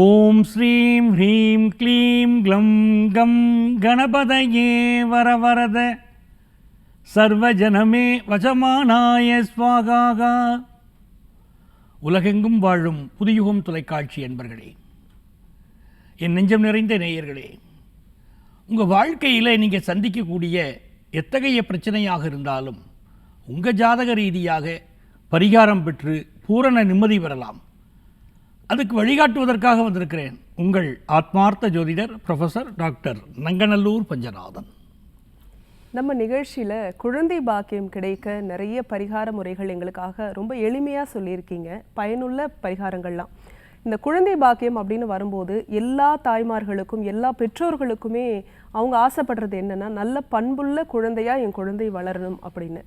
ஓம் ஸ்ரீம் ஹ்ரீம் க்ளீம் க்ளம் கம் கணபதயே வரவரத. சர்வஜனமே வசமானாய ஸ்வாகாகா. உலகெங்கும் வாழும் புதியுகம் தொலைக்காட்சி என்பர்களே என் நெஞ்சம் நிறைந்த நேயர்களே உங்கள் வாழ்க்கையில் நீங்கள் சந்திக்கக்கூடிய எத்தகைய பிரச்சனையாக இருந்தாலும் உங்கள் ஜாதக ரீதியாக பரிகாரம் பெற்று பூரண நிம்மதி பெறலாம். அதுக்கு வழிகாட்டுவதற்காக வந்திருக்கிறேன் உங்கள் ஆத்மார்த்த ஜோதிடர் ப்ரொஃபசர் டாக்டர் நங்கநல்லூர் பஞ்சநாதன். நம்ம நிகழ்ச்சியில் குழந்தை பாக்கியம் கிடைக்க நிறைய பரிகார முறைகள் எங்களுக்காக ரொம்ப எளிமையாக சொல்லியிருக்கீங்க. பயனுள்ள பரிகாரங்கள்லாம். இந்த குழந்தை பாக்கியம் அப்படின்னு வரும்போது எல்லா தாய்மார்களுக்கும் எல்லா பெற்றோர்களுக்குமே அவங்க ஆசைப்படுறது என்னென்னா நல்ல பண்புள்ள குழந்தையாக என் குழந்தை வளரணும் அப்படின்னு.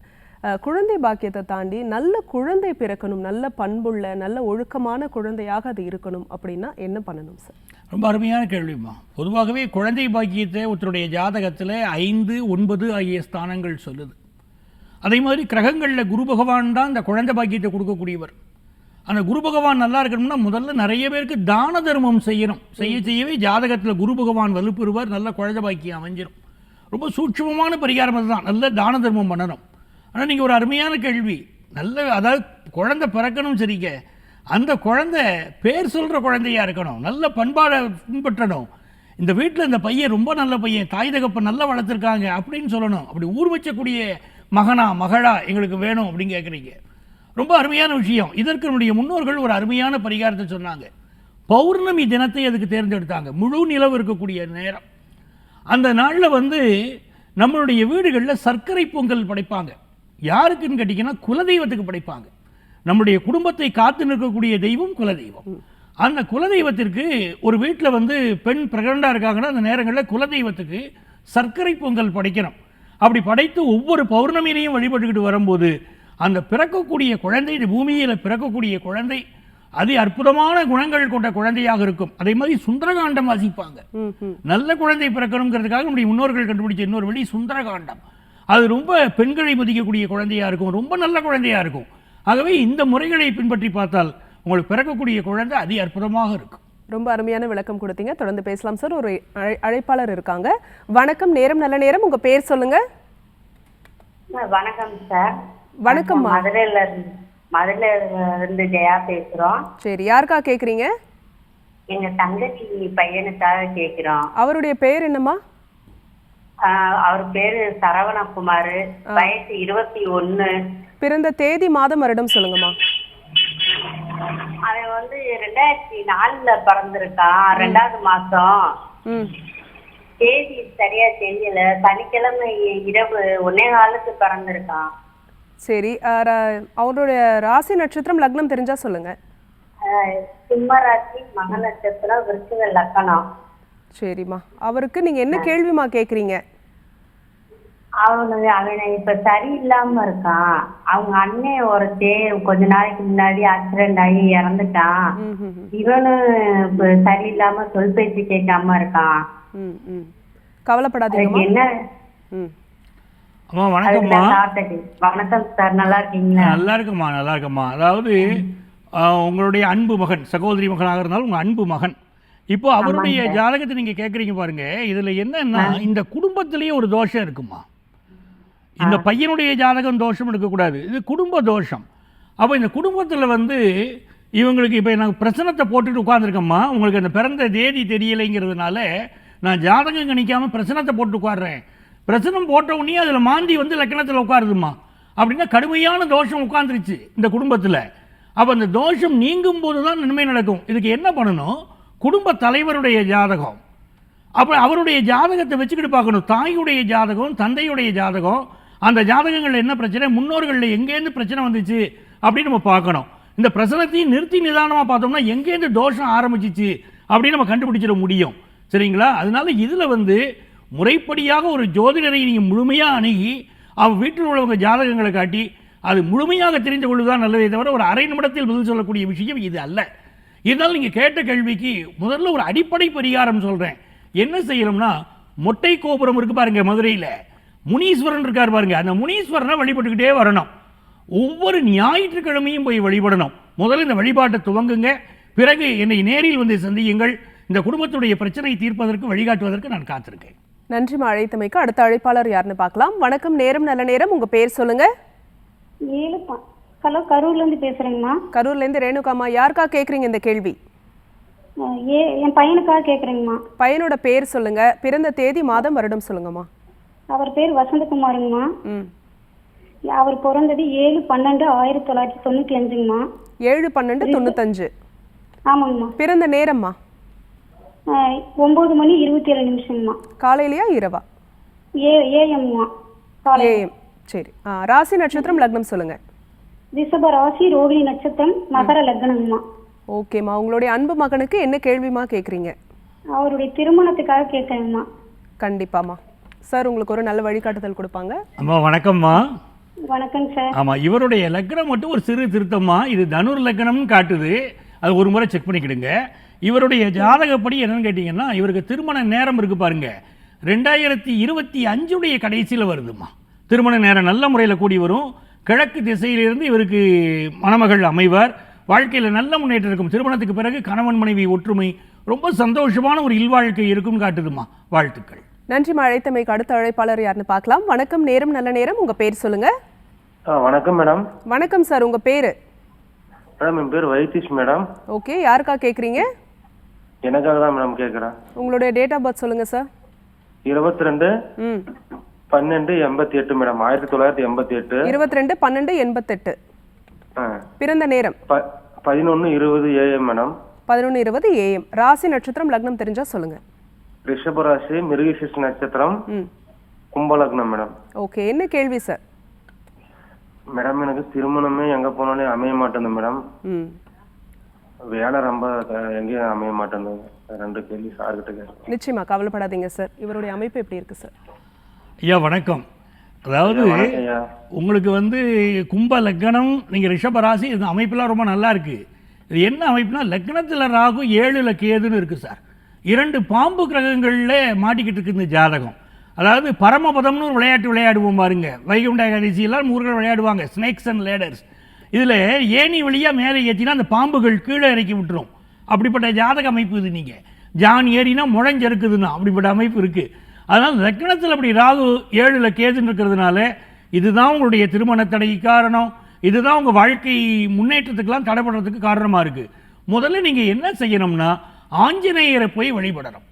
குழந்தை பாக்கியத்தை தாண்டி நல்ல குழந்தை பிறக்கணும் நல்ல பண்புள்ள நல்ல ஒழுக்கமான குழந்தையாக அது இருக்கணும் அப்படின்னா என்ன பண்ணணும் சார்? ரொம்ப அருமையான கேள்விமா பொதுவாகவே குழந்தை பாக்கியத்தை ஒருத்தருடைய ஜாதகத்தில் ஐந்து ஒன்பது ஆகிய ஸ்தானங்கள் சொல்லுது. அதே மாதிரி கிரகங்களில் குரு பகவான் தான் இந்த குழந்தை பாக்கியத்தை கொடுக்கக்கூடியவர். அந்த குரு பகவான் நல்லா இருக்கணும்னா முதல்ல நிறைய பேருக்கு தான தர்மம் செய்யணும். செய்ய செய்யவே ஜாதகத்தில் குரு பகவான் வலுப்பெறுவார் நல்ல குழந்தை பாக்கியம் அமைஞ்சிரும். ரொம்ப சூட்சமமான பரிகாரம் அதுதான். நல்ல தான தர்மம் பண்ணணும். ஆனால் நீங்கள் ஒரு அருமையான கேள்வி. நல்ல அதாவது குழந்தை பிறக்கணும் சரிங்க. அந்த குழந்தை பேர் சொல்கிற குழந்தையாக இருக்கணும். நல்ல பண்பாடை பின்பற்றணும். இந்த வீட்டில் இந்த பையன் ரொம்ப நல்ல பையன் தாய் தகப்பை நல்லா வளர்த்துருக்காங்க அப்படின்னு சொல்லணும். அப்படி ஊர் வச்சக்கூடிய மகனா மகளா எங்களுக்கு வேணும் அப்படின்னு கேட்குறீங்க ரொம்ப அருமையான விஷயம். இதற்கு நம்முடைய முன்னோர்கள் ஒரு அருமையான பரிகாரத்தை சொன்னாங்க. பௌர்ணமி தினத்தை அதுக்கு தேர்ந்தெடுத்தாங்க. முழு நிலவு இருக்கக்கூடிய நேரம். அந்த நாளில் வந்து நம்மளுடைய வீடுகளில் சர்க்கரை பொங்கல் படைப்பாங்க. யாருக்குன்னு கேட்டிங்கன்னா குலதெய்வத்துக்கு படைப்பாங்க. நம்முடைய குடும்பத்தை காத்து நிற்கக்கூடிய தெய்வம் குலதெய்வம். அந்த குலதெய்வத்திற்கு ஒரு வீட்டில் வந்து பெண் பிரகண்டாக இருக்காங்கன்னா அந்த நேரங்களில் குலதெய்வத்துக்கு சர்க்கரை பொங்கல் படைக்கிறோம். அப்படி படைத்து ஒவ்வொரு பௌர்ணமியிலையும் வழிபட்டுக்கிட்டு வரும்போது அந்த பிறக்கக்கூடிய குழந்தை இந்த பூமியில் பிறக்கக்கூடிய குழந்தை அதி அற்புதமான குணங்கள் கொண்ட குழந்தையாக இருக்கும். அதே மாதிரி சுந்தரகாண்டம் வாசிப்பாங்க. நல்ல குழந்தை பிறக்கணுங்கிறதுக்காக நம்முடைய முன்னோர்கள் கண்டுபிடிச்ச இன்னொரு வழி சுந்தரகாண்டம். அது ரொம்ப பெண்களை மதிக்கக்கூடிய குழந்தையா இருக்கும் ரொம்ப நல்ல குழந்தையா இருக்கும். ஆகவே இந்த முறைகளை பின்பற்றி பார்த்தால் உங்களுக்கு பிறக்கக்கூடிய குழந்தை அதி அற்புதமாக இருக்கும். ரொம்ப அருமையான விளக்கம் கொடுத்தீங்க. தொடர்ந்து பேசலாம். சார் ஒரு அழை- அழைப்பாளர் இருக்காங்க. வணக்கம் நேரம் நல்ல நேரம். உங்க பேர் சொல்லுங்க. வணக்கம் சார். வணக்கம்மா. மதுரையில இருந்து மதுரையில இருந்து ஜெயா பேசுறோம். சரி யாருக்கா கேக்குறீங்க? எங்க தங்கச்சி பையனுக்காக கேக்குறோம். அவருடைய பெயர் என்னம்மா? அவர் பேரு சரவணகுமார். வயசு இருபத்தி ஒண்ணு பிறந்த தேதி மாதம் வருடம் சொல்லுங்கம்மா. அவன் வந்து ரெண்டாயிரத்தி நாலுல பிறந்திருக்கான் ரெண்டாவது மாசம். தேதி சரியா தெரியல. சனிக்கிழமை இரவு ஒன்னே காலத்து பிறந்திருக்கான் சரி அவருடைய ராசி நட்சத்திரம் லக்னம் தெரிஞ்சா சொல்லுங்க. ஆஹ் சிம்மராசி மக நட்சத்திரம் விருச்சிக லக்கணம். சரிம்மா. அவருக்கு நீங்க என்ன கேள்விமா கேக்குறீங்க? அவனுக்கு அவனை இப்ப சரியில்லாம இருக்கான். அவங்க அண்ணன் ஒருத்தே கொஞ்ச நாளைக்கு முன்னாடி ஆக்சிடென்ட் ஆகி இறந்துட்டான். இவனும் இப்ப சரியில்லாம சொல் பேச்சு கேட்காம இருக்கான். கவலைப்படாதீங்கம்மா. என்ன? அம்மா வணக்கம்மா. வணக்கம் சார் நல்லா இருக்கீங்களா? நல்லா இருக்கும்மா நல்லா இருக்கும்மா அதாவது உங்களுடைய அன்பு மகன் சகோதரி மகனாக இருந்தாலும் உங்கள் அன்பு மகன். இப்போ அவருடைய ஜாதகத்தை நீங்கள் கேட்குறீங்க பாருங்க. இதில் என்னன்னா இந்த குடும்பத்திலேயே ஒரு தோஷம் இருக்குமா? இந்த பையனுடைய ஜாதகம் தோஷம் இருக்கக்கூடாது இது குடும்ப தோஷம். அப்போ இந்த குடும்பத்தில் வந்து இவங்களுக்கு இப்போ நான் பிரச்சனத்தை போட்டுட்டு உட்காந்துருக்கேம்மா உங்களுக்கு அந்த பிறந்த தேதி தெரியலைங்கிறதுனால நான் ஜாதகம் கணிக்காமல் பிரச்சனத்தை போட்டு உட்காடுறேன் பிரச்சனம் போட்ட உடனே அதில் மாந்தி வந்து லக்கணத்தில் உட்காருதுமா அப்படின்னா கடுமையான தோஷம் உட்காந்துருச்சு இந்த குடும்பத்தில். அப்போ அந்த தோஷம் நீங்கும் போது தான் நன்மை நடக்கும். இதுக்கு என்ன பண்ணணும்? குடும்ப தலைவருடைய ஜாதகம். அப்போ அவருடைய ஜாதகத்தை வச்சுக்கிட்டு பார்க்கணும். தாயுடைய ஜாதகம் தந்தையுடைய ஜாதகம் அந்த ஜாதகங்களில் என்ன பிரச்சனை? முன்னோர்களில் எங்கேருந்து பிரச்சனை வந்துச்சு அப்படின்னு நம்ம பார்க்கணும். இந்த பிரசனத்தையும் நிறுத்தி நிதானமாக பார்த்தோம்னா எங்கேருந்து தோஷம் ஆரம்பிச்சிச்சு அப்படின்னு நம்ம கண்டுபிடிச்சிட முடியும். சரிங்களா? அதனால இதில் வந்து முறைப்படியாக ஒரு ஜோதிடரை நீங்கள் முழுமையாக அணுகி அவன் வீட்டில் உள்ளவங்க ஜாதகங்களை காட்டி அது முழுமையாக தெரிந்து கொள்வதுதான் நல்லதே தவிர ஒரு அரை நிமிடத்தில் பதில் சொல்லக்கூடிய விஷயம் இது அல்ல. இருந்தாலும் நீங்கள் கேட்ட கேள்விக்கு முதல்ல ஒரு அடிப்படை பரிகாரம் சொல்கிறேன் என்ன செய்யணும்னா மொட்டை கோபுரம் இருக்கு பாருங்க மதுரையில். முனீஸ்வரன் இருக்கார் பாருங்க. அந்த முனீஸ்வரனை வழிபட்டுக்கிட்டே வரணும். ஒவ்வொரு ஞாயிற்றுக்கிழமையும் போய் வழிபடணும். முதல்ல இந்த வழிபாட்டை துவங்குங்க. பிறகு என்னை நேரில் வந்து சந்தியுங்கள். இந்த குடும்பத்துடைய பிரச்சனை தீர்ப்பதற்கு வழிகாட்டுவதற்கு நான் காத்திருக்கேன். நன்றிம்மா அழைத்தமைக்கு அடுத்த அழைப்பாளர் யாருன்னு பார்க்கலாம். வணக்கம். நேரம் நல்ல நேரம். உங்க பேர் சொல்லுங்க. ஏழு ப- ஹலோ கரூர்லேருந்து பேசுகிறேங்கம்மா கரூர்ல இருந்து ரேணுகாமா யாருக்கா கேக்குறீங்க இந்த கேள்வி? ஏ என் பையனுக்காக கேட்குறேங்கம்மா பையனோட பேர் சொல்லுங்க பிறந்த தேதி மாதம் வருடம் சொல்லுங்கம்மா. அவர் பேர் வசந்தகுமாருங்கம்மா. ம். அவர் பிறந்தது ஏழு பன்னெண்டு ஆயிரத்தி தொள்ளாயிரத்தி தொண்ணூற்றி அஞ்சுங்கம்மா. ஏழு பன்னெண்டு தொண்ணூத்தஞ்சு. ஆமாங்கம்மா. பிறந்த நேரம்மா? ஒம்பது மணி இருபத்தி ஏழு நிமிஷங்கம்மா. காலையிலயா இரவா? ஏ ஏஎம்மா காலை ஏஎம் சரி. ராசி நட்சத்திரம் லக்னம் சொல்லுங்க. ரிஷப ராசி ரோகிணி நட்சத்திரம் மகர லக்னங்கம்மா ஓகேம்மா உங்களுடைய அன்பு மகனுக்கு என்ன கேள்விமா கேக்குறீங்க? அவருடைய திருமணத்துக்காக கேட்குறேங்கம்மா கண்டிப்பாம்மா. சார் உங்களுக்கு ஒரு நல்ல வழிகாட்டுதல் கொடுப்பாங்க. அம்மா வணக்கம்மா. வணக்கங்க சார். ஆமாம் இவருடைய லக்னம் மட்டும் ஒரு சிறு திருத்தம்மா. இது தனுர் லக்னம்னு காட்டுது. அது ஒரு முறை செக் பண்ணிக்கிடுங்க. இவருடைய ஜாதகப்படி என்னன்னு கேட்டிங்கன்னா இவருக்கு திருமண நேரம் இருக்கு பாருங்க. ரெண்டாயிரத்தி இருபத்தி அஞ்சுடைய கடைசியில் வருதுமா திருமண நேரம் நல்ல முறையில் கூடி வரும். கிழக்கு திசையிலிருந்து இவருக்கு மணமகள் அமைவார். வாழ்க்கையில் நல்ல முன்னேற்றம் இருக்கும். திருமணத்துக்கு பிறகு கணவன் மனைவி ஒற்றுமை ரொம்ப சந்தோஷமான ஒரு இல்வாழ்க்கை இருக்கும்னு காட்டுதுமா வாழ்த்துக்கள். நன்றிம்மா அழைத்தமைக்கு அடுத்த அழைப்பாளர் யாருன்னு பார்க்கலாம். வணக்கம் நேரம் நல்ல நேரம். உங்க பேர் சொல்லுங்க. வணக்கம் மேடம். வணக்கம் சார் உங்க பேரு? மேடம் என் பேர் வைத்தீஷ் மேடம். ஓகே யாருக்கா கேக்குறீங்க? எனக்காக தான் மேடம் கேட்குறேன் உங்களுடைய டேட் ஆஃப் பர்த் சொல்லுங்க சார். இருபத்தி ரெண்டு. ம். பன்னெண்டு எண்பத்தி எட்டு மேடம் ஆயிரத்தி தொள்ளாயிரத்தி எண்பத்தி எட்டு இருபத்தி ரெண்டு பன்னெண்டு எண்பத்தெட்டு. பிறந்த நேரம்? ப பதினொன்று இருபது ஏஎம் மேடம் பதினொன்று இருபது ஏஎம். ராசி நட்சத்திரம் லக்னம் தெரிஞ்சா சொல்லுங்க. ரிஷபராசி மிருகசிஷ் நட்சத்திரம் கும்பலக்னம் மேடம் ஓகே என்ன கேள்வி சார் மேடம் எனக்கு திருமணமே எங்கே போனாலும் அமைய மாட்டேங்குது மேடம் வேலை ரொம்ப எங்கேயும் அமைய மாட்டேங்குது. ரெண்டு கேள்வி சார்கிட்ட நிச்சயமா கவலைப்படாதீங்க சார் இவருடைய அமைப்பு எப்படி இருக்கு சார் ஐயா வணக்கம். அதாவது உங்களுக்கு வந்து கும்ப லக்னம் நீங்கள் ரிஷபராசி இந்த அமைப்பெல்லாம் ரொம்ப நல்லா இருக்கு. இது என்ன அமைப்புனா லக்னத்தில் ராகு ஏழுல கேதுன்னு இருக்கு சார். இரண்டு பாம்பு கிரகங்களில் மாட்டிக்கிட்டு இருக்கு இந்த ஜாதகம். அதாவது பரமபதம்னு ஒரு விளையாட்டு விளையாடுவோம் பாருங்க. வைகுண்ட கடைசியெல்லாம் ஊர்கள் விளையாடுவாங்க ஸ்னேக்ஸ் அண்ட் லேடர்ஸ் இதில் ஏணி வழியாக மேலே ஏற்றினா அந்த பாம்புகள் கீழே இறக்கி விட்டுரும். அப்படிப்பட்ட ஜாதக அமைப்பு இது நீங்கள் ஜான் ஏறினா முழஞ்சறுக்குதுன்னா அப்படிப்பட்ட அமைப்பு இருக்குது அதனால் லக்னத்தில் அப்படி ராகு ஏழில் கேதுன்னு இருக்கிறதுனால இதுதான் உங்களுடைய திருமண தடைக்கு காரணம். இதுதான் உங்கள் வாழ்க்கை முன்னேற்றத்துக்கெல்லாம் தடைபடுறதுக்கு காரணமாக இருக்குது முதல்ல நீங்கள் என்ன செய்யணும்னா ஆஞ்சநேயரை போய் வழிபடணும்.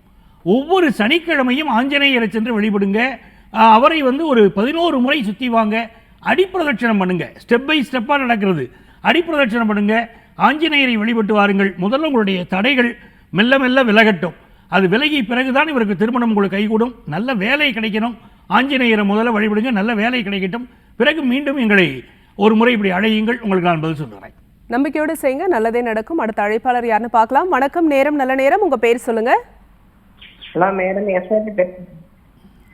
ஒவ்வொரு சனிக்கிழமையும் ஆஞ்சநேயரை சென்று வழிபடுங்க. அவரை வந்து ஒரு பதினோரு முறை சுற்றி வாங்க. அடிப்பிரதட்சணம் பண்ணுங்க. ஸ்டெப் பை ஸ்டெப்பாக நடக்கிறது. அடிப்பிரதட்சணம் பண்ணுங்க. ஆஞ்சநேயரை வழிபட்டு வாருங்கள். முதல்ல உங்களுடைய தடைகள் மெல்ல மெல்ல விலகட்டும். அது விலகி பிறகுதான் இவருக்கு திருமணம் உங்களுக்கு கைகூடும். நல்ல வேலை கிடைக்கணும். ஆஞ்சநேயரை முதல்ல வழிபடுங்க. நல்ல வேலை கிடைக்கட்டும். பிறகு மீண்டும் எங்களை ஒரு முறை இப்படி அழையுங்கள். உங்களுக்கு நான் பதில் சொல்கிறேன் நம்பிக்கையோடு செய்யுங்க. நல்லதே நடக்கும். அடுத்த அழைப்பாளர் யாருன்னு பார்க்கலாம். வணக்கம். நேரம் நல்ல நேரம். உங்க பேர் சொல்லுங்க. மேடம். பேசுறேன்.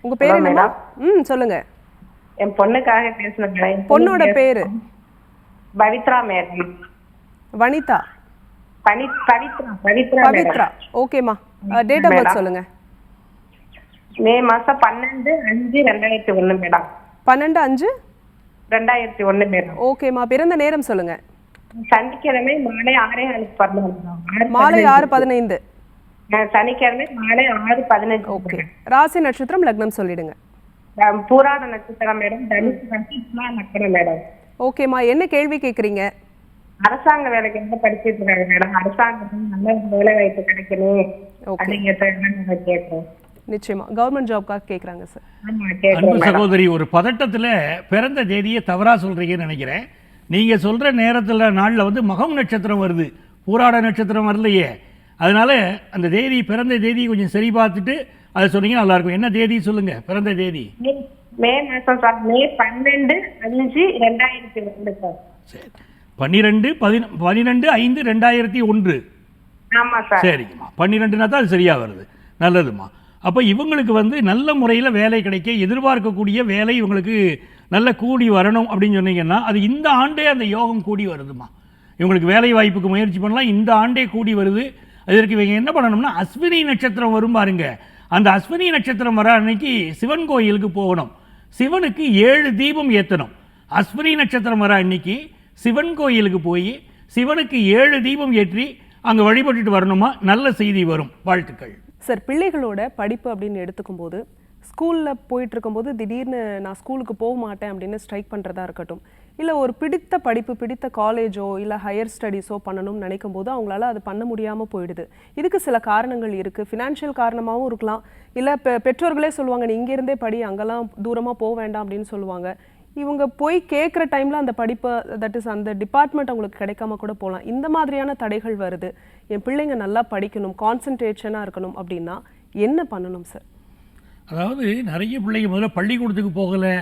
உங்க பேர் என்னம்மா? ம் சொல்லுங்க. என் பொண்ணுக்காக. என் பொண்ணோட பொண்ணு பேரு? பவித்ரா மேடம். வனிதா? பனி பவித்ரா. பவித்ரா ஓகேம்மா. Date of birth. சொல்லுங்க. மே மாசம் பன்னெண்டு அஞ்சு ரெண்டாயிரத்தி ஒண்ணு மேடம். பன்னெண்டு அஞ்சு? ரெண்டாயிரத்தி ஒண்ணு மேடம். ஓகேம்மா பிறந்த நேரம் சொல்லுங்க. சனிக்கிழமை மாலை ஆறே. ஆறு மாலை. ஆறு பதினைந்து. சனிக்கிழமை மாலை ஆறு பதினஞ்சு ஓகே ராசி நட்சத்திரம் லக்னம் சொல்லிடுங்க. பூராட நட்சத்திரம் மேடம். தனுசு நட்சத்திரம் மேடம். ஓகேம்மா என்ன கேள்வி கேக்குறீங்க? அரசாங்க வேலைக்கு என்ன படிச்சிட்டு இருக்காங்க மேடம். அரசாங்கத்துல நல்ல வேலை வாய்ப்பு கிடைக்கணும் அப்படிங்கிறத நான் கேட்கிறேன் நிச்சயமா. கவர்மெண்ட் ஜாப்காக கேக்குறாங்க சார் அன்பு சகோதரி ஒரு பதட்டத்தில் பிறந்த தேதியை தவறா சொல்றீங்கன்னு நினைக்கிறேன். நீங்க சொல்ற நேரத்தில் நாளில் வந்து மகம் நட்சத்திரம் வருது. பூராட நட்சத்திரம் வரலையே. அதனால அந்த தேதி பிறந்த தேதி கொஞ்சம் சரி பார்த்துட்டு அதை சொன்னீங்கன்னா நல்லா இருக்கும் என்ன தேதி சொல்லுங்க? பிறந்த தேதி. மே- மே மாசம் சார் மே பன்னெண்டு அஞ்சு ரெண்டாயிரத்தி ரெண்டு சார் சரி. பன்னிரெண்டு பதின பன்னிரெண்டு ஐந்து ரெண்டாயிரத்தி ஒன்று. சரிங்கம்மா பன்னிரெண்டுனா தான் அது சரியா வருது. நல்லதும்மா. அப்போ இவங்களுக்கு வந்து நல்ல முறையில் வேலை கிடைக்க எதிர்பார்க்கக்கூடிய வேலை இவங்களுக்கு நல்ல கூடி வரணும் அப்படின்னு சொன்னீங்கன்னா அது இந்த ஆண்டே அந்த யோகம் கூடி வருதுமா இவங்களுக்கு வேலை வாய்ப்புக்கு முயற்சி பண்ணலாம் இந்த ஆண்டே கூடி வருது. அதற்கு இவங்க என்ன பண்ணணும்னா அஸ்வினி நட்சத்திரம் வரும் பாருங்க. அந்த அஸ்வினி நட்சத்திரம் வர அன்னைக்கு சிவன் கோயிலுக்கு போகணும். சிவனுக்கு ஏழு தீபம் ஏற்றணும் அஸ்வினி நட்சத்திரம் வர அன்னைக்கு சிவன் கோயிலுக்கு போய் சிவனுக்கு ஏழு தீபம் ஏற்றி அங்கே வழிபட்டுட்டு வரணுமா? நல்ல செய்தி வரும். வாழ்த்துக்கள். சார் பிள்ளைகளோட படிப்பு அப்படின்னு எடுத்துக்கும் போது ஸ்கூலில் போயிட்டு இருக்கும்போது திடீர்னு நான் ஸ்கூலுக்கு போக மாட்டேன் அப்படின்னு ஸ்ட்ரைக் பண்ணுறதா இருக்கட்டும். இல்லை ஒரு பிடித்த படிப்பு பிடித்த காலேஜோ இல்லை ஹையர் ஸ்டடீஸோ பண்ணணும்னு நினைக்கும் போது அவங்களால அது பண்ண முடியாமல் போயிடுது. இதுக்கு சில காரணங்கள் இருக்குது ஃபினான்ஷியல் காரணமாகவும் இருக்கலாம். இல்லை பெ பெற்றோர்களே சொல்லுவாங்க நீ இங்கேருந்தே படி அங்கெல்லாம் தூரமாக போக வேண்டாம் அப்படின்னு சொல்லுவாங்க. இவங்க போய் கேட்குற டைமில் அந்த படிப்பு தட் இஸ் அந்த டிபார்ட்மெண்ட் அவங்களுக்கு கிடைக்காம கூட போகலாம் இந்த மாதிரியான தடைகள் வருது. என் பிள்ளைங்க நல்லா படிக்கணும் கான்சன்ட்ரேஷனாக இருக்கணும் அப்படின்னா என்ன பண்ணணும் சார் அதாவது நிறைய பிள்ளைங்க முதல்ல பள்ளிக்கூடத்துக்கு போகலை.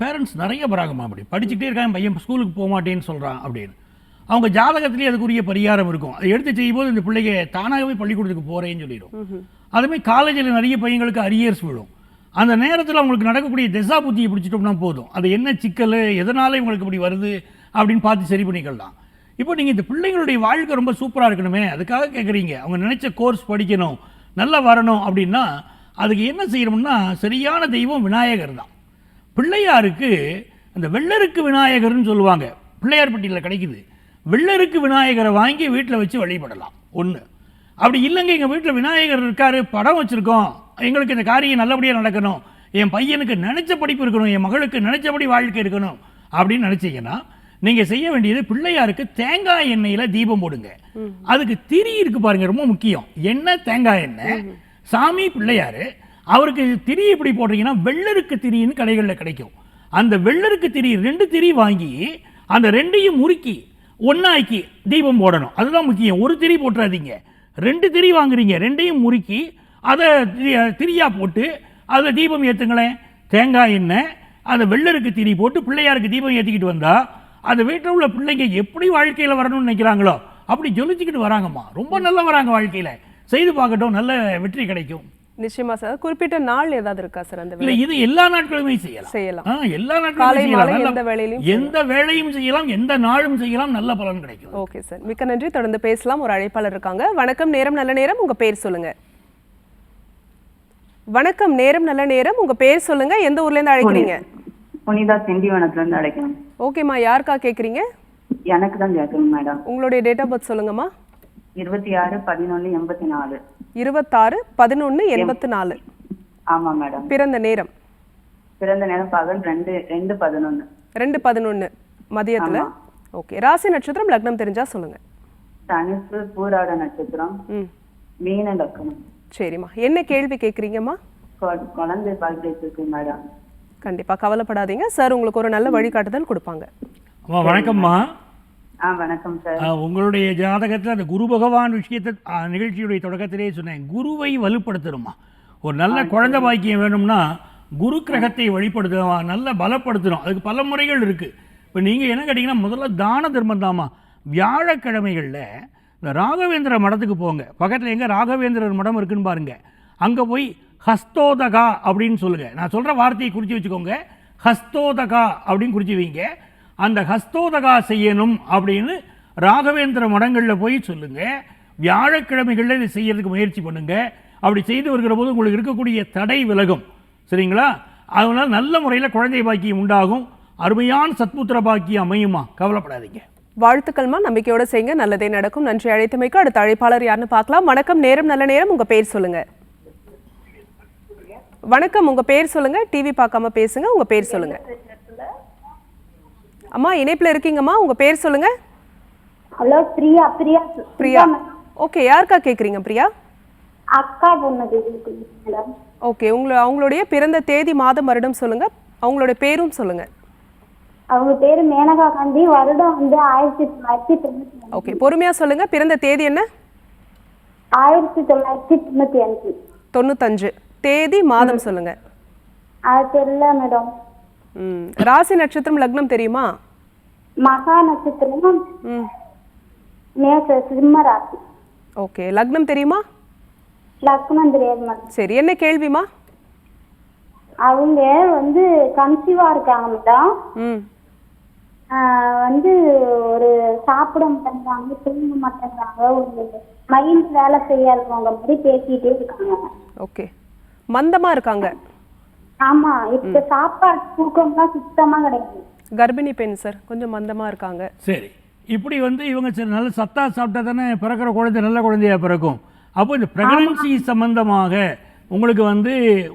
பேரண்ட்ஸ் நிறைய பராகமா அப்படி? படிச்சுக்கிட்டே இருக்கான் பையன் ஸ்கூலுக்கு போக மாட்டேன்னு சொல்கிறான் அப்படின்னு. அவங்க ஜாதகத்திலேயே அதுக்குரிய பரிகாரம் இருக்கும். அதை எடுத்து செய்யும்போது இந்த பிள்ளைங்க தானாகவே பள்ளிக்கூடத்துக்கு போகிறேன்னு சொல்லிடும். அதுமாதிரி காலேஜில் நிறைய பையங்களுக்கு அரியர்ஸ் விழும். அந்த நேரத்தில் அவங்களுக்கு நடக்கக்கூடிய திசா புத்தியை பிடிச்சிட்டோம்னா போதும். அது என்ன சிக்கல் எதனால் இவங்களுக்கு இப்படி வருது அப்படின்னு பார்த்து சரி பண்ணிக்கலாம். இப்போ நீங்கள் இந்த பிள்ளைங்களுடைய வாழ்க்கை ரொம்ப சூப்பராக இருக்கணுமே அதுக்காக கேட்குறீங்க அவங்க நினச்ச கோர்ஸ் படிக்கணும் நல்லா வரணும் அப்படின்னா அதுக்கு என்ன செய்யணும்னா சரியான தெய்வம் விநாயகர் தான். பிள்ளையாருக்கு அந்த வெள்ளருக்கு விநாயகர்னு சொல்லுவாங்க. பிள்ளையார்பட்டியில் கிடைக்குது. வெள்ளருக்கு விநாயகரை வாங்கி வீட்டில் வச்சு வழிபடலாம். ஒன்று அப்படி இல்லைங்க எங்கள் வீட்டில் விநாயகர் இருக்கார் படம் வச்சுருக்கோம். எங்களுக்கு இந்த காரியம் நல்லபடியாக நடக்கணும். என் பையனுக்கு நினைச்ச படிப்பு இருக்கணும் என் மகளுக்கு நினைச்சபடி வாழ்க்கை இருக்கணும் அப்படின்னு நினச்சிங்கன்னா நீங்கள் செய்ய வேண்டியது பிள்ளையாருக்கு தேங்காய் எண்ணெயில் தீபம் போடுங்க. அதுக்கு திரி இருக்கு பாருங்க ரொம்ப முக்கியம். எண்ணெய் தேங்காய் எண்ணெய்? சாமி பிள்ளையாரு அவருக்கு திரி எப்படி போடுறீங்கன்னா வெள்ளருக்கு திரின்னு கடைகளில் கிடைக்கும். அந்த வெள்ளருக்கு திரி ரெண்டு திரி வாங்கி அந்த ரெண்டையும் முறுக்கி ஒன்னாக்கி தீபம் போடணும். அதுதான் முக்கியம். ஒரு திரி போட்டுறாதீங்க. ரெண்டு திரி வாங்குறீங்க. ரெண்டையும் முறுக்கி அதை திரியா போட்டு அதில் தீபம் ஏற்றுங்களேன் தேங்காய் எண்ணெய் அந்த வெள்ளருக்கு திரி போட்டு பிள்ளையாருக்கு தீபம் ஏற்றிக்கிட்டு வந்தா அந்த வீட்டில் உள்ள பிள்ளைங்க எப்படி வாழ்க்கையில் வரணும்னு நினைக்கிறாங்களோ அப்படி ஜொலிச்சுக்கிட்டு வராங்கம்மா. ரொம்ப நல்லா வராங்க வாழ்க்கையில். செய்து பார்க்கட்டும் நல்ல வெற்றி கிடைக்கும். நிச்சயமா சார். குறிப்பிட்ட நாள் ஏதாவது இருக்கா சார் அந்த இல்ல இது எல்லா நாட்களுமே செய்யலாம். செய்யலாம். எல்லா நாட்களுமே செய்யலாம். எந்த வேளையிலும் எந்த வேளையும் செய்யலாம் எந்த நாளும் செய்யலாம் நல்ல பலன் கிடைக்கும். Okay sir. மிக்க நன்றி. தொடர்ந்து பேசலாம். ஒரு அழைப்பாளர் இருக்காங்க. வணக்கம் நேரம் நல்ல நேரம். உங்க பேர் சொல்லுங்க. வணக்கம் நேரம் நல்ல நேரம். உங்க பேர் சொல்லுங்க எந்த ஊர்ல இருந்து அழைக்கிறீங்க? புனிதா திண்டிவனத்துல இருந்து அழைக்கிறேன். ஓகேம்மா யாருக்கா கேக்குறீங்க? எனக்கு தான் கேட்கணும் மேடம். உங்களுடைய டேட் ஆஃப் பர்த் சொல்லுங்கம்மா. இருபத்தி ஆறு பதினொன்னு எண்பத்தி நாலு இருபத்தாறு பதினொன்னு எண்பத்தி நாலு ஆமா மேடம். பிறந்த நேரம்? பிறந்த நேரம் பகல் ரெண்டு ரெண்டு பதினொன்னு. ரெண்டு பதினொன்னு மதியத்துல. ஓகே ராசி நட்சத்திரம் லக்னம் தெரிஞ்சா சொல்லுங்க. தனுசு பூராட நட்சத்திரம். மீன லக்கணம் சரிம்மா. என்ன கேள்வி கேக்குறீங்கம்மா? கொ- குழந்தை பாக்கிட்டு இருக்கு மேடம் கண்டிப்பா. கவலைப்படாதீங்க. சார் உங்களுக்கு ஒரு நல்ல வழிகாட்டுதல் கொடுப்பாங்க. அம்மா வணக்கம்மா. ஆ வணக்கம் சார் உங்களுடைய ஜாதகத்தில் அந்த குரு பகவான் விஷயத்தை நிகழ்ச்சியுடைய தொடக்கத்திலே சொன்னேன். குருவை வலுப்படுத்தணுமா ஒரு நல்ல குழந்தை பாக்கியம் வேணும்னா குரு கிரகத்தை வழிபடுத்தணும் நல்ல பலப்படுத்தணும். அதுக்கு பல முறைகள் இருக்கு. இப்போ நீங்கள் என்ன கேட்டிங்கன்னா முதல்ல தான தர்மம் தாம்மா வியாழக்கிழமைகளில் இந்த ராகவேந்திர மடத்துக்கு போங்க. பக்கத்தில் எங்கே ராகவேந்திரர் மடம் இருக்குன்னு பாருங்கள் அங்கே போய் ஹஸ்தோதகா அப்படின்னு சொல்லுங்கள் நான் சொல்கிற வார்த்தையை குறித்து வச்சுக்கோங்க. ஹஸ்தோதகா அப்படின்னு குறித்து வைங்க. அந்த ஹஸ்தோதகா செய்யணும் அப்படின்னு ராகவேந்திர மடங்களில் போய் சொல்லுங்கள் வியாழக்கிழமைகளில் இதை செய்யறதுக்கு முயற்சி பண்ணுங்கள் அப்படி செய்து வருகிற போது உங்களுக்கு இருக்கக்கூடிய தடை விலகும். சரிங்களா? அதனால் நல்ல முறையில் குழந்தை பாக்கியம் உண்டாகும். அருமையான சத்புத்திர பாக்கியம் அமையுமா? கவலைப்படாதீங்க. வாழ்த்துக்கள்மா நம்பிக்கையோட செய்யுங்க. நல்லதே நடக்கும். நன்றி. அழைத்தமைக்கு அடுத்த அழைப்பாளர் யாருன்னு பார்க்கலாம். வணக்கம். நேரம் நல்ல நேரம். உங்க பேர் சொல்லுங்க. வணக்கம். உங்க பேர் சொல்லுங்க. டிவி பார்க்காம பேசுங்க. உங்க பேர் சொல்லுங்க. அம்மா இணைப்புல இருக்கீங்கம்மா. உங்க பேர் சொல்லுங்க. ஹலோ பிரியா. பிரியா. பிரியா. ஓகே. யாருக்கா கேக்குறீங்க பிரியா? அக்கா பொண்ணு ஓகே. உங்களை அவங்களுடைய பிறந்த தேதி மாதம் வருடம் சொல்லுங்க. அவங்களுடைய பேரும் சொல்லுங்க. அவங்க பேரு மேனகா காந்தி. வருடம் வந்து ஆயிரத்தி தொள்ளாயிரத்தி தொண்ணூத்தி ஓகே பொறுமையா சொல்லுங்க. பிறந்த தேதி என்ன? ஆயிரத்தி தொள்ளாயிரத்தி தொண்ணூத்தி அஞ்சு. தொண்ணூத்தஞ்சு. தேதி மாதம் சொல்லுங்க. அது தெரியல மேடம். ம். ராசி நட்சத்திரம் லக்னம் தெரியுமா? மகா நட்சத்திரம்? ம். மேச சிம்ம ராசி. ஓகே லக்னம் தெரியுமா? லக்னம் தெரியாது மேடம். சரி என்ன கேள்விமா அவங்க வந்து கன்சீவா இருக்காங்க மேடம் வந்து ஒரு சாப்பிட மாட்டேங்கிறாங்க தூங்க மாட்டேங்கிறாங்க ஒரு மைண்ட் வேலை செய்யாதவங்க மாதிரி பேசிட்டே இருக்காங்க. ஓகே. மந்தமா இருக்காங்க. ஆமா இப்ப சாப்பாடு தூக்கம்லாம் சுத்தமா கிடையாது. கர்ப்பிணி பெண் சார் கொஞ்சம் மந்தமா இருக்காங்க. சரி. இப்படி வந்து இவங்க சரி நல்ல சத்தா சாப்பிட்டா தானே பிறக்கிற குழந்தை நல்ல குழந்தையா பிறக்கும். அப்போ இந்த பிரெக்னன்சி சம்பந்தமாக உங்களுக்கு வந்து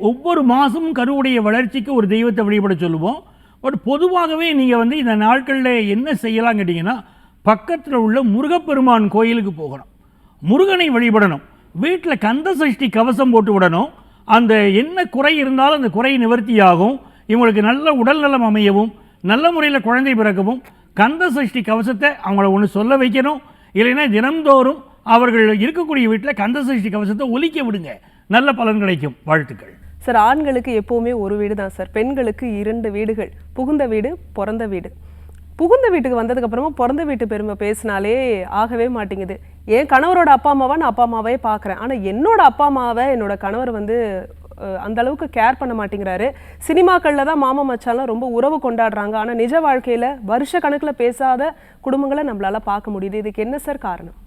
ஒவ்வொரு மாதமும் கருவுடைய வளர்ச்சிக்கு ஒரு தெய்வத்தை வழிபட சொல்லுவோம். பட் பொதுவாகவே நீங்கள் வந்து இந்த நாட்களில் என்ன செய்யலாம் கேட்டிங்கன்னா பக்கத்தில் உள்ள முருகப்பெருமான் கோயிலுக்கு போகணும். முருகனை வழிபடணும். வீட்டில் கந்த சஷ்டி கவசம் போட்டு விடணும். அந்த என்ன குறை இருந்தாலும் அந்த குறை நிவர்த்தியாகும் இவங்களுக்கு நல்ல உடல்நலம் அமையவும் நல்ல முறையில் குழந்தை பிறக்கவும் கந்த சஷ்டி கவசத்தை அவங்கள ஒன்று சொல்ல வைக்கணும். இல்லைன்னா தினம்தோறும் அவர்கள் இருக்கக்கூடிய வீட்டில் கந்த சஷ்டி கவசத்தை ஒலிக்க விடுங்க. நல்ல பலன் கிடைக்கும். வாழ்த்துக்கள். சார் ஆண்களுக்கு எப்போவுமே ஒரு வீடு தான் சார். பெண்களுக்கு இரண்டு வீடுகள். புகுந்த வீடு பிறந்த வீடு. புகுந்த வீட்டுக்கு வந்ததுக்கு அப்புறமா பிறந்த வீட்டு பெருமை பேசினாலே ஆகவே மாட்டேங்குது. என் கணவரோட அப்பா அம்மாவை? நான் அப்பா அம்மாவே பார்க்குறேன் ஆனால் என்னோட அப்பா அம்மாவை என்னோட கணவர் வந்து அந்த அளவுக்கு கேர் பண்ண மாட்டேங்கிறாரு. சினிமாக்களில் தான் மாமா மச்சாலாம் ரொம்ப உறவு கொண்டாடுறாங்க. ஆனால் நிஜ வாழ்க்கையில் வருஷ கணக்கில் பேசாத குடும்பங்களை நம்மளால பார்க்க முடியுது. இதுக்கு என்ன சார் காரணம்?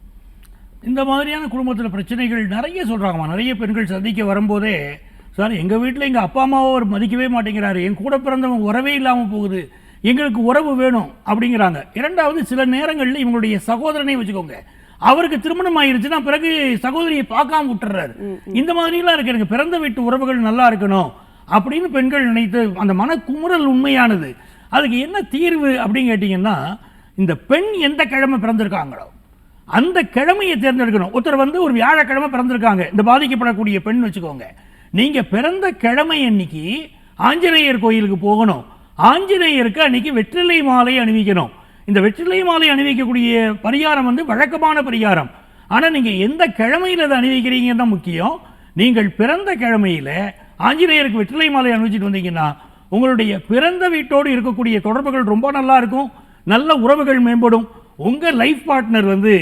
இந்த மாதிரியான குடும்பத்தில் பிரச்சனைகள் நிறைய சொல்கிறாங்கம்மா நிறைய பெண்கள் சந்திக்க வரும்போதே சார் எங்கள் வீட்டில் எங்கள் அப்பா அம்மாவை அவர் மதிக்கவே மாட்டேங்கிறாரு. என் கூட பிறந்தவங்க உறவே இல்லாமல் போகுது. எங்களுக்கு உறவு வேணும். அப்படிங்கிறாங்க. இரண்டாவது சில நேரங்களில் இவங்களுடைய சகோதரனை வச்சுக்கோங்க. அவருக்கு திருமணம் ஆயிருச்சுன்னா பிறகு சகோதரியை பார்க்காம விட்டுறாரு. இந்த மாதிரிலாம் இருக்கு. எனக்கு பிறந்த வீட்டு உறவுகள் நல்லா இருக்கணும் அப்படின்னு பெண்கள் நினைத்து அந்த மனக்குமுறல் உண்மையானது. அதுக்கு என்ன தீர்வு அப்படின்னு கேட்டிங்கன்னா இந்த பெண் எந்த கிழமை பிறந்திருக்காங்களோ? அந்த கிழமையை தேர்ந்தெடுக்கணும். ஒருத்தர் வந்து ஒரு வியாழக்கிழமை பிறந்திருக்காங்க. இந்த பாதிக்கப்படக்கூடிய பெண் வச்சுக்கோங்க. நீங்க பிறந்த கிழமை அன்னைக்கு ஆஞ்சநேயர் கோயிலுக்கு போகணும். ஆஞ்சநேயருக்கு அன்னைக்கு வெற்றிலை மாலை அணிவிக்கணும். இந்த வெற்றிலை மாலை அணிவிக்கக்கூடிய பரிகாரம் வந்து வழக்கமான பரிகாரம். ஆனால் நீங்கள் எந்த கிழமையில அதை அணிவிக்கிறீங்க தான் முக்கியம். நீங்கள் பிறந்த கிழமையில் ஆஞ்சநேயருக்கு வெற்றிலை மாலை அணிவிச்சிட்டு வந்தீங்கன்னா உங்களுடைய பிறந்த வீட்டோடு இருக்கக்கூடிய தொடர்புகள் ரொம்ப நல்லா இருக்கும். நல்ல உறவுகள் மேம்படும். உங்க லைஃப் பார்ட்னர் வந்து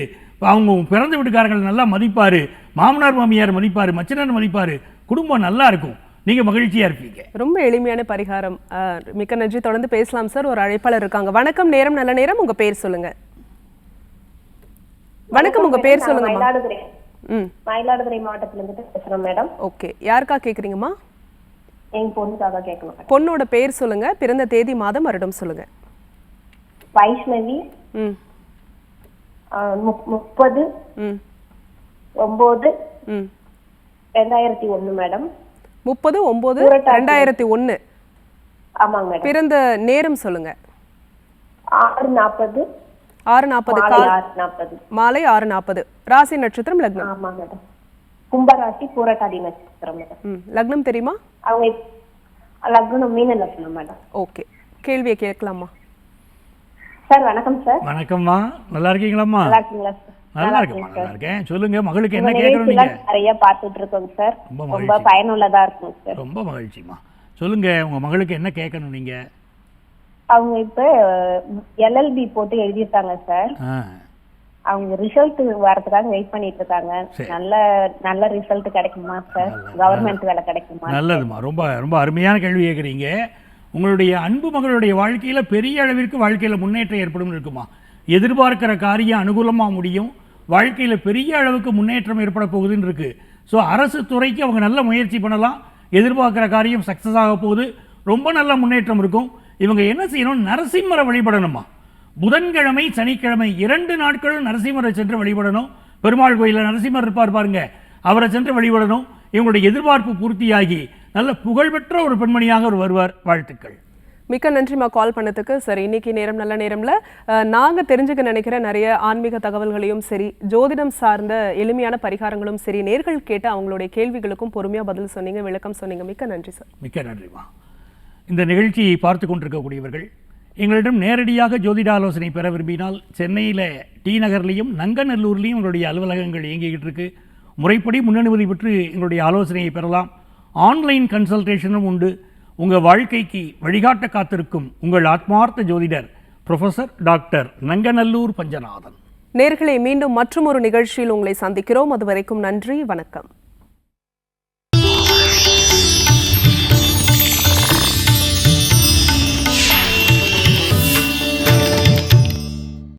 அவங்க பிறந்த வீட்டுக்காரர்கள் நல்லா மதிப்பாரு மாமனார் மாமியார் மதிப்பாரு மச்சனர் மதிப்பாரு குடும்பம் நல்லா இருக்கும். நீங்க மகிழ்ச்சியா இருப்பீங்க. ரொம்ப எளிமையான பரிகாரம். மிக்க நன்றி. தொடர்ந்து பேசலாம் சார். ஒரு அழைப்பாளர் இருக்காங்க. வணக்கம் நேரம் நல்ல நேரம். உங்க பேர் சொல்லுங்க. வணக்கம் உங்க பேர் சொல்லுங்கம்மா. மயிலாடுதுறை. மயிலாடுதுறை மாவட்டத்துல இருந்து பேசுறோம் மேடம். ஓகே. யாருக்கா கேக்குறீங்கம்மா? எங்க பொண்ணுக்காக கேட்கணும். பொண்ணோட பேர் சொல்லுங்க. பிறந்த தேதி மாதம் வருடம் சொல்லுங்க. வைஷ்ணவி. ம். முப்பது ஒன்பது ரெண்டாயிரத்தி ஒண்ணு மேடம். முப்பது ஒன்பது. ரெண்டாயிரத்தி ஒன்று ஆமாங்க மேடம். பிறந்த நேரம் சொல்லுங்க. ஆறு நாற்பது ஆறு நாற்பது நாற்பது மாலை ஆறு நாற்பது ராசி நட்சத்திரம் லக்னம். ஆமா மேடம். கும்பராசி பூரட்டாதி நட்சத்திரம் மேடம். லக்னம் தெரியுமா? அவங்க லக்னம் மீன லக்னம் மேடம். ஓகே. கேள்வியை கேட்கலாமா? சார் வணக்கம் சார். வணக்கம்மா. நல்லா இருக்கீங்களாம்மா? நல்லா இருக்கீங்களா சார்? நல்லா இருக்கேம்மா நல்லா இருக்கேன். சொல்லுங்க மகளுக்கு என்ன கேட்கணும் நீங்க? நிறைய பார்த்துட்டு இருக்கோங்க சார். ரொம்ப. பயனுள்ளதா இருக்கும் சார். ரொம்ப மகிழ்ச்சிம்மா. சொல்லுங்க உங்க மகளுக்கு என்ன கேட்கணும் நீங்க? அவங்க இப்ப எல்எல்பி போட்டு எழுதியிருக்காங்க சார். அவங்க ரிசல்ட் வரதுக்காக வெயிட் பண்ணிட்டு இருக்காங்க. நல்ல நல்ல ரிசல்ட் கிடைக்குமா சார்? கவர்மெண்ட் வேலை கிடைக்குமா நல்லதுமா ரொம்ப ரொம்ப அருமையான கேள்வி கேட்குறீங்க. உங்களுடைய அன்பு மகளுடைய வாழ்க்கையில் பெரிய அளவிற்கு வாழ்க்கையில் முன்னேற்றம் ஏற்படும் இருக்குமா? எதிர்பார்க்கிற காரியம் அனுகூலமாக முடியும். வாழ்க்கையில் பெரிய அளவுக்கு முன்னேற்றம் ஏற்பட போகுதுன்னு இருக்குது ஸோ அரசு துறைக்கு அவங்க நல்ல முயற்சி பண்ணலாம். எதிர்பார்க்குற காரியம் சக்ஸஸ் ஆக போகுது. ரொம்ப நல்ல முன்னேற்றம் இருக்கும். இவங்க என்ன செய்யணும்? நரசிம்மரை வழிபடணுமா? புதன்கிழமை சனிக்கிழமை இரண்டு நாட்களும் நரசிம்மரை சென்று வழிபடணும். பெருமாள் கோயிலில் நரசிம்மர் இருப்பார் பாருங்க. அவரை சென்று வழிபடணும். இவங்களுடைய எதிர்பார்ப்பு பூர்த்தியாகி நல்ல புகழ்பெற்ற ஒரு பெண்மணியாக அவர் வருவார். வாழ்த்துக்கள். மிக்க நன்றிம்மா கால் பண்ணதுக்கு. சரி இன்னைக்கு நேரம் நல்ல நேரம்ல. அஹ், நாங்க தெரிஞ்சுக்க நினைக்கிற நிறைய ஆன்மீக தகவல்களையும் சரி ஜோதிடம் சார்ந்த எளிமையான பரிகாரங்களும் சரி நேர்கள் கேட்டு அவங்களுடைய கேள்விகளுக்கும் பொறுமையா பதில் சொன்னீங்க விளக்கம் சொன்னீங்க. மிக்க நன்றி சார். மிக்க நன்றிமா இந்த நிகழ்ச்சியை பார்த்து கொண்டிருக்கக்கூடியவர்கள் எங்களிடம் நேரடியாக ஜோதிட ஆலோசனை பெற விரும்பினால் சென்னையில் டி நகர்லையும் நங்கநல்லூர்லேயும் எங்களுடைய அலுவலகங்கள் இயங்கிக்கிட்டு இருக்கு. முறைப்படி முன்னனுமதி பெற்று எங்களுடைய ஆலோசனையை பெறலாம். ஆன்லைன் கன்சல்டேஷனும் உண்டு. உங்கள் வாழ்க்கைக்கு வழிகாட்ட காத்திருக்கும் உங்கள் ஆத்மார்த்த ஜோதிடர் ப்ரொஃபஸர் டாக்டர் நங்கநல்லூர் பஞ்சநாதன். நேர்களை மீண்டும் மற்றும் ஒரு நிகழ்ச்சியில் உங்களை சந்திக்கிறோம். அதுவரைக்கும் நன்றி வணக்கம்.